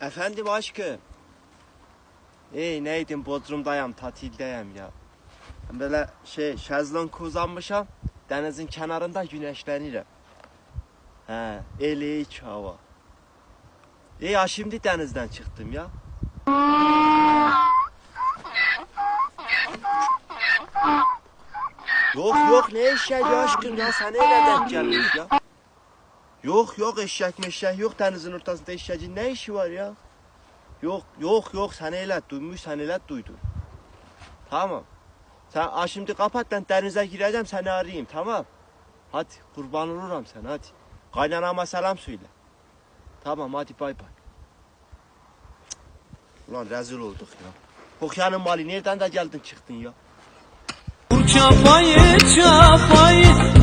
Efendim aşkım. İyi neydim Bodrum'dayım tatildeyim ya. Böyle şey şezlong uzanmışam. Denizin kenarında güneşlenirim. He, eleyik hava. İyi ya şimdi denizden çıktım ya. Yok yok ne eşeği aşkım ya sen öyle denk gelmiş ya. Yok yok eşek meşek yok denizin ortasında eşeğin ne işi var ya? Yok yok yok sen öyle duymuş sen öyle duydun. Tamam. Sen a, şimdi kapat ben denize gireceğim seni arayayım tamam. Hadi kurban olurum sen hadi. Kaynanama selam söyle. Tamam hadi bay bay. Ulan rezil olduk ya. Okyanın mali nereden de geldin çıktın ya? Çapayı çapayı